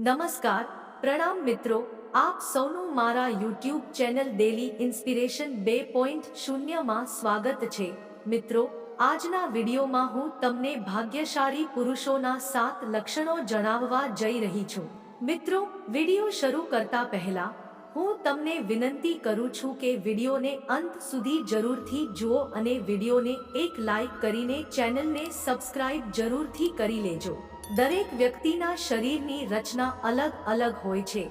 નમસ્કાર, પ્રણામ મિત્રો, આપ સૌનું મારા યુટ્યુબ ચેનલ ડેલી ઇન્સ્પિરેશન બે પોઈન્ટ શૂન્યમાં સ્વાગત છે. મિત્રો, આજના વિડીયોમાં હું તમને ભાગ્યશાળી પુરુષોના સાત લક્ષણો જણાવવા જઈ રહી છું. મિત્રો, વીડિયો શરૂ કરતા પહેલા, હું તમને વિનંતી કરું છું કે વિડીયોને અંત સુધી જરૂરથી જુઓ અને વિડીયોને એક લાઈક કરીને ચેનલને સબસ્ક્રાઇબ જરૂરથી કરી લેજો. દરેક વ્યક્તિના શરીરની રચના અલગ અલગ હોય છે.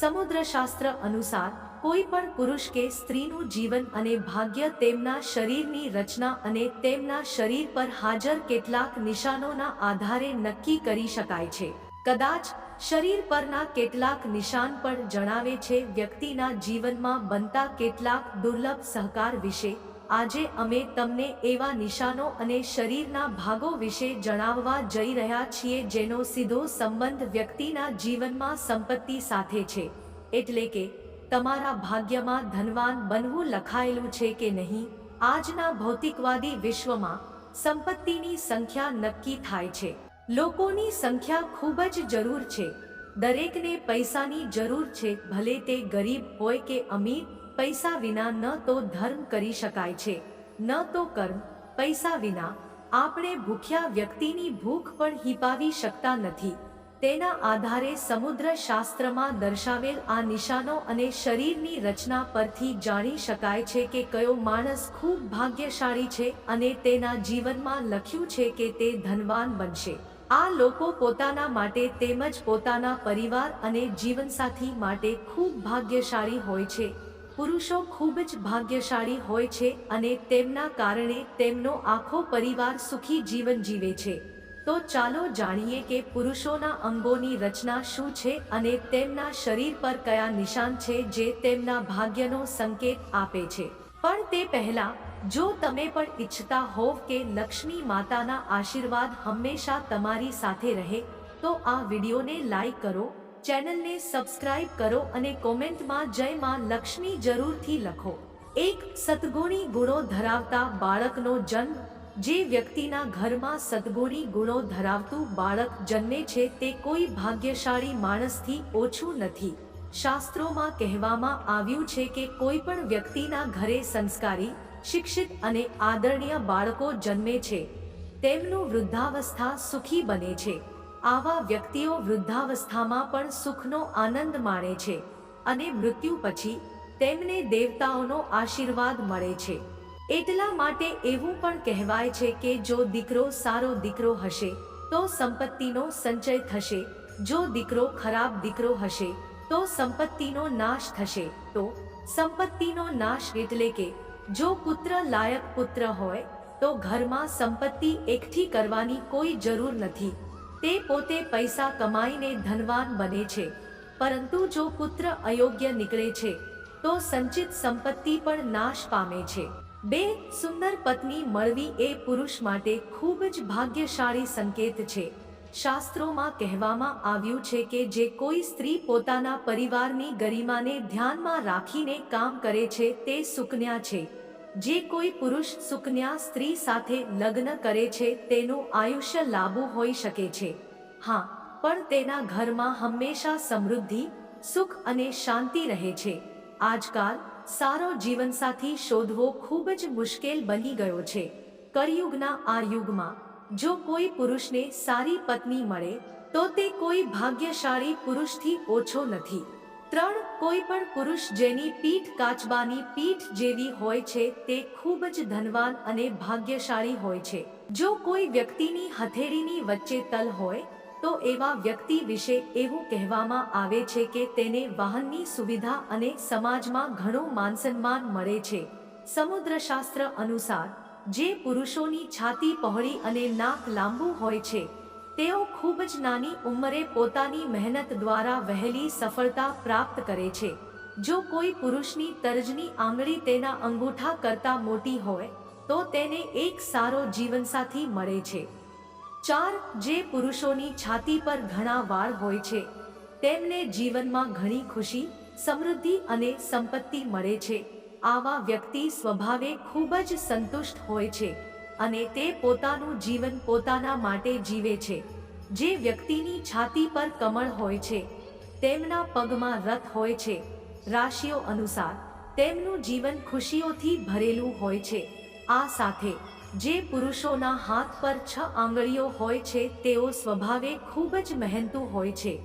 સમુદ્રશાસ્ત્ર અનુસાર, કોઈ પણ પુરુષ કે સ્ત્રીનું જીવન અને ભાગ્ય તેમના શરીરની રચના અને તેમના શરીર પર હાજર કેટલાક નિશાનોના આધારે નક્કી કરી શકાય છે. કદાચ, શરીર પરના કેટલાક નિશાન પણ જણાવે છે વ્યક્તિના જીવનમાં બનતા કેટલાક દુર્લભ સહકાર વિશે આજે અમે તમને એવા નિશાનો અને શરીરના ભાગો વિશે જણાવવા જઈ રહ્યા છીએ જેનો સીધો સંબંધ વ્યક્તિના જીવનમાં સંપત્તિ સાથે છે. એટલે કે, તમારા ભાગ્યમાં ધનવાન બનવું લખાયેલું છે કે નહીં, આજના ભૌતિકવાદી વિશ્વમાં સંપત્તિની સંખ્યા નક્કી થાય છે. લોકોની સંખ્યા ખૂબ જ જરૂર છે. દરેકને પૈસાની જરૂર છે, ભલે તે ગરીબ હોય કે અમીર પૈસા વિના ન તો ધર્મ કરી શકાય છે. ન તો કર્મ, પૈસા વિના આપણે ભૂખ્યા વ્યક્તિની ભૂખ પણ હિપાવી શકતા નથી. તેના આધારે સમુદ્ર શાસ્ત્રમાં દર્શાવેલ આ નિશાનો અને શરીરની રચના પરથી જાણી શકાય છે કે કયો માણસ ખૂબ ભાગ્યશાળી છે અને તેના જીવનમાં લખ્યું છે કે તે ધનવાન બનશે. આ લોકો પોતાના માટે તેમજ પોતાના પરિવાર અને જીવનસાથી માટે ખૂબ ભાગ્યશાળી હોય છે. પુરુષો ખૂબ જ ભાગ્યશાળી હોય છે અને તેમના કારણે તેમનો આખો પરિવાર સુખી જીવન જીવે છે. તો ચાલો જાણીએ કે પુરુષોના અંગોની રચના શું છે અને તેમના શરીર પર કયા નિશાન છે જે તેમના ભાગ્યનો સંકેત આપે છે. પણ તે પહેલા, જો તમે પણ ઈચ્છતા હોવ કે લક્ષ્મી માતાના આશીર્વાદ હંમેશા તમારી સાથે રહે, તો આ વિડીયોને લાઈક કરો ચેનલને સબસ્ક્રાઇબ કરો અને કોમેન્ટમાં જય માં લક્ષ્મી જરૂરથી લખો. એક સદગુણી ગુણો ધરાવતા બાળકનો જન્મ, જે વ્યક્તિના ઘરમાં સદગુણી ગુણો ધરાવતું બાળક જન્મે છે તે કોઈ ભાગ્યશાળી માણસથી ઓછું નથી. શાસ્ત્રોમાં કહેવામાં આવ્યું છે કે કોઈ પણ વ્યક્તિના ઘરે સંસ્કારી, શિક્ષિત અને આદરણીય બાળકો જન્મે છે. તેમનું વૃદ્ધાવસ્થા સુખી બને છે. આવા વ્યક્તિઓ વૃદ્ધાવસ્થામાં પણ સુખનો આનંદ માણે છે અને મૃત્યુ પછી તેમને દેવતાઓનો આશીર્વાદ મળે છે. એટલા માટે એવું પણ કહેવાય છે કે જો દીકરો સારો દીકરો હશે, તો સંપત્તિનો સંચય થશે. જો દીકરો ખરાબ દીકરો હશે, તો સંપત્તિનો નાશ થશે. તો સંપત્તિનો નાશ એટલે કે, જો પુત્ર લાયક પુત્ર હોય, તો ઘરમાં સંપત્તિ એકઠી કરવાની કોઈ જરૂર નથી. તે પોતે પૈસા કમાઈને ધનવાન બને છે. પરંતુ જો પુત્ર અયોગ્ય નીકળે છે, તો સંચિત સંપત્તિ પણ નાશ પામે છે. બે, સુંદર પત્ની મળવી એ પુરુષ માટે ખૂબ જ ભાગ્યશાળી સંકેત છે. શાસ્ત્રોમાં કહેવામાં આવ્યું છે કે જે કોઈ સ્ત્રી પોતાના પરિવારની ગરિમાને ધ્યાનમાં રાખીને કામ કરે છે, તે સુકન્યા છે. જે કોઈ પુરુષ સુકન્યા સ્ત્રી સાથે લગ્ન કરે છે, તેનું આયુષ્ય લાંબુ હોઈ શકે છે. હા, પણ તેના ઘરમાં હંમેશા સમૃદ્ધિ, સુખ અને શાંતિ રહે છે. આજકાલ, સારો જીવનસાથી શોધવો ખૂબ જ મુશ્કેલ બની ગયો છે. કરિયુગના આ યુગમાં, જો કોઈ પુરુષને સારી પત્ની મળે, તો તે કોઈ ભાગ્યશાળી પુરુષથી ઓછો નથી. ત્રણ કોઈ પણ પુરુષ જેની પીઠ કાચબાની પીઠ જેવી હોય છે, તે ખૂબ જ ધનવાન અને ભાગ્યશાળી હોય છે. જો કોઈ વ્યક્તિની હથેળીની વચ્ચે તલ હોય, તો એવા વ્યક્તિ વિશે એવું કહેવામાં આવે છે કે તેને વાહનની સુવિધા અને સમાજમાં ઘણું માનસન્માન મળે છે. સમુદ્રશાસ્ત્ર અનુસાર, જે પુરુષોની છાતી પહોળી અને નાક લાંબુ હોય છે તેઓ ખૂબ જ નાની ઉંમરે પોતાની મહેનત દ્વારા વહેલી સફળતા પ્રાપ્ત કરે છે. જો કોઈ પુરુષની તર્જની આંગળી તેના અંગૂઠા કરતા મોટી હોય, તો તેને એક સારો જીવનસાથી મળે છે. ચાર, જે પુરુષોની છાતી પર ઘણા વાળ હોય છે, તેમને જીવનમાં ઘણી ખુશી, સમૃદ્ધિ અને સંપત્તિ મળે છે. આવા વ્યક્તિ સ્વભાવે ખૂબ જ સંતુષ્ટ હોય છે. અને તે પોતાનું જીવન પોતાના માટે જીવે છે. જે વ્યક્તિની છાતી પર કમળ હોય છે, તેમના પગમાં રથ હોય છે. રાશિઓ અનુસાર, તેમનું જીવન ખુશીઓથી ભરેલું હોય છે. આ સાથે, જે પુરુષોના હાથ પર છ આંગળીઓ હોય છે, તેઓ સ્વભાવે ખૂબ જ મહેનતુ હોય છે.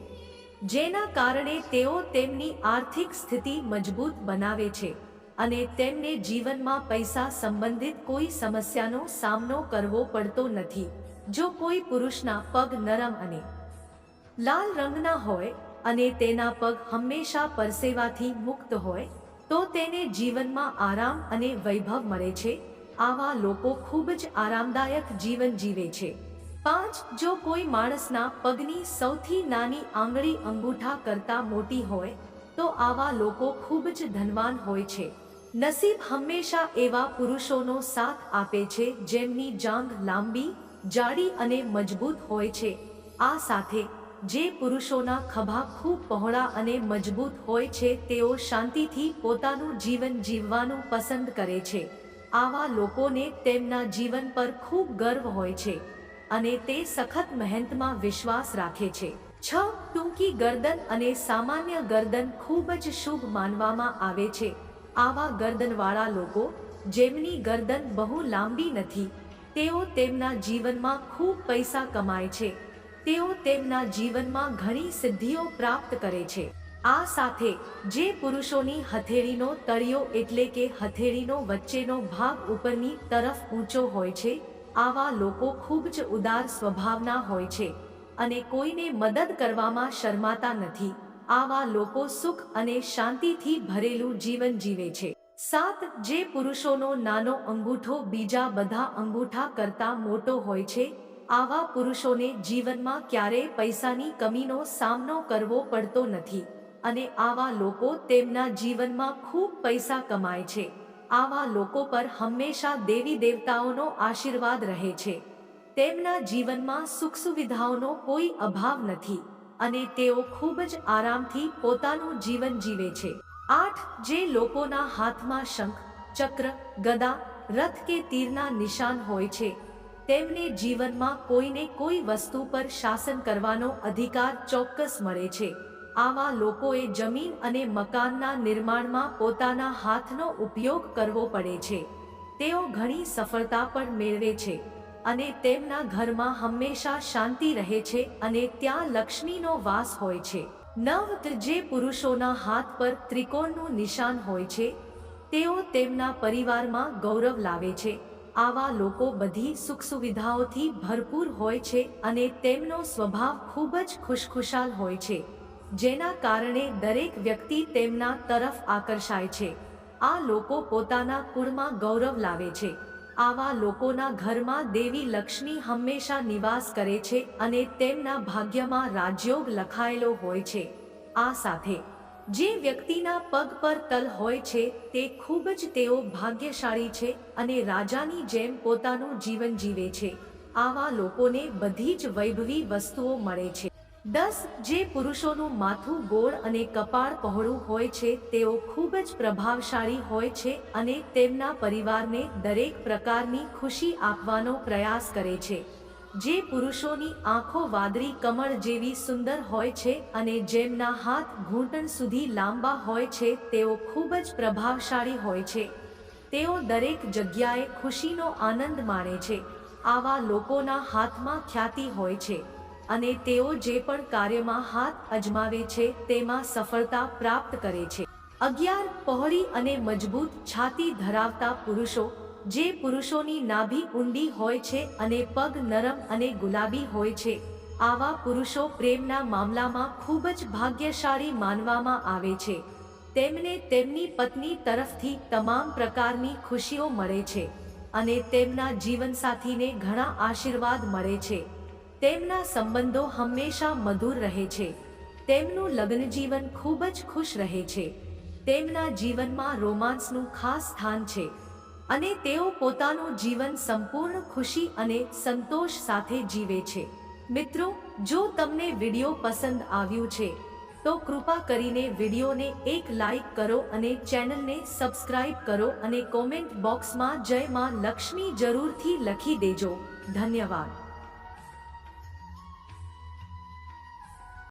જેના કારણે તેઓ તેમની આર્થિક સ્થિતિ મજબૂત બનાવે છે. અને તેમને જીવનમાં પૈસા સંબંધિત કોઈ સમસ્યાનો સામનો કરવો પડતો નથી. જો કોઈ પુરુષના પગ નરમ અને લાલ રંગના હોય અને તેના પગ હંમેશા પરસેવાથી મુક્ત હોય, તો તેને જીવનમાં આરામ અને વૈભવ મળે છે. આવા લોકો ખૂબ જ આરામદાયક જીવન જીવે છે. પાંચ, જો કોઈ માણસના પગની સૌથી નાની આંગળી અંગૂઠા કરતાં મોટી હોય, તો આવા લોકો ખૂબ જ ધનવાન હોય છે. નસીબ હંમેશા એવા પુરુષોનો સાથ આપે છે જેમની જાંઘ લાંબી, જાડી અને મજબૂત હોય છે. આ સાથે, જે પુરુષોના ખભા ખૂબ પહોળા અને મજબૂત હોય છે, તેઓ શાંતિથી પોતાનું જીવન જીવવાનું પસંદ કરે છે. આવા લોકોને તેમના જીવન પર ખૂબ ગર્વ હોય છે અને તે સખત મહેનતમાં વિશ્વાસ રાખે છે. છ, ટૂંકી ગરદન અને સામાન્ય ગરદન ખૂબ જ શુભ માનવામાં આવે છે. આવા ગરદનવાળા લોકો જેમની ગરદન બહુ લાંબી નથી, તેઓ તેમના જીવનમાં ખૂબ પૈસા કમાય છે. તેઓ તેમના જીવનમાં ઘણી સિદ્ધિઓ પ્રાપ્ત કરે છે. આ સાથે જે પુરુષોની હથેળીનો તળિયો એટલે કે હથેળીનો વચ્ચેનો ભાગ ઉપરની તરફ ઊંચો હોય છે, આવા લોકો ખૂબ જ ઉદાર સ્વભાવના હોય છે અને કોઈને મદદ કરવામાં શરમાતા નથી. આવા લોકો સુખ અને શાંતિથી ભરેલું જીવન જીવે છે. સાત, જે પુરુષોનો નાનો અંગૂઠો બીજા બધા અંગૂઠા કરતા મોટો હોય છે, આવા પુરુષોને જીવનમાં ક્યારેય પૈસાની કમીનો સામનો કરવો પડતો નથી અને આવા લોકો તેમના જીવનમાં ખૂબ પૈસા કમાય છે. આવા લોકો પર હંમેશા દેવી દેવતાઓનો આશીર્વાદ રહે છે. તેમના જીવનમાં સુખ સુવિધાઓનો કોઈ અભાવ નથી. અને તેઓ ખૂબ જ આરામથી પોતાનું જીવન જીવે છે. આઠ, જે લોકોના હાથમાં શંખ, ચક્ર, ગદા, રથ કે તીરના નિશાન હોય છે, તેમને જીવનમાં કોઈને કોઈ વસ્તુ પર શાસન કરવાનો અધિકાર ચોક્કસ મળે છે. આવા લોકોએ જમીન અને મકાનના નિર્માણમાં પોતાના હાથનો ઉપયોગ કરવો પડે છે. તેઓ ઘણી સફળતા પણ મેળવે છે. અને તેમના ઘરમાં હંમેશા શાંતિ રહે છે અને ત્યાં લક્ષ્મીનો વાસ હોય છે. નવ જે પુરુષોના હાથ પર ત્રિકોણનું નિશાન હોય છે, તેઓ તેમના પરિવારમાં ગૌરવ લાવે છે. આવા લોકો બધી સુખ સુવિધાઓથી ભરપૂર હોય છે અને તેમનો સ્વભાવ ખૂબ જ ખુશખુશાલ હોય છે, જેના કારણે દરેક વ્યક્તિ તેમના તરફ આકર્ષાય છે. આ લોકો પોતાના કુળમાં ગૌરવ લાવે છે. આવા લોકોના ઘરમાં દેવી લક્ષ્મી હંમેશા નિવાસ કરે છે અને તેમના ભાગ્યમાં રાજયોગ લખાયેલો હોય છે. આ સાથે, જે વ્યક્તિના પગ પર તલ હોય છે, તે ખૂબ જ તેઓ ભાગ્યશાળી છે અને રાજાની જેમ પોતાનું જીવન જીવે છે. આવા લોકોને બધી જ વૈભવી વસ્તુઓ મળે છે. દસ જે પુરુષોનું માથું ગોળ અને કપાળ પહોળું હોય છે, તેઓ ખૂબ જ પ્રભાવશાળી હોય છે અને તેમના પરિવારને દરેક પ્રકારની ખુશી આપવાનો પ્રયાસ કરે છે. જે પુરુષોની આંખો વાદળી કમળ જેવી સુંદર હોય છે અને જેમના હાથ ઘૂંટણ સુધી લાંબા હોય છે, તેઓ ખૂબ જ પ્રભાવશાળી હોય છે. તેઓ દરેક જગ્યાએ ખુશીનો આનંદ માણે છે. આવા લોકોના હાથમાં ખ્યાતિ હોય છે. અને તેઓ જે પણ કાર્યમાં હાથ અજમાવે છે, તેમાં સફળતા પ્રાપ્ત કરે છે. અગિયાર, પહોળી અને મજબૂત છાતી ધરાવતા પુરુષો, જે પુરુષોની નાભી ઊંડી હોય છે અને પગ નરમ અને ગુલાબી હોય છે, આવા પુરુષો પ્રેમના મામલામાં ખૂબ જ ભાગ્યશાળી માનવામાં આવે છે. તેમને તેમની પત્ની તરફથી તમામ પ્રકારની ખુશીઓ મળે છે અને તેમના જીવનસાથીને ઘણા આશીર્વાદ મળે છે. તેમના સંબંધો હંમેશા મધુર રહે છે. તેમનું લગ્ન જીવન ખૂબ જ ખુશ રહે છે. તેમના જીવનમાં રોમાન્સનું ખાસ સ્થાન છે અને તેઓ પોતાનું જીવન સંપૂર્ણ ખુશી અને સંતોષ સાથે જીવે છે. મિત્રો, જો તમને વીડિયો પસંદ આવ્યું છે, તો કૃપા કરીને વિડીયોને એક લાઈક કરો અને ચેનલને સબસ્ક્રાઇબ કરો અને કોમેન્ટ બોક્સમાં જય માં લક્ષ્મી જરૂરથી લખી દેજો. ધન્યવાદ.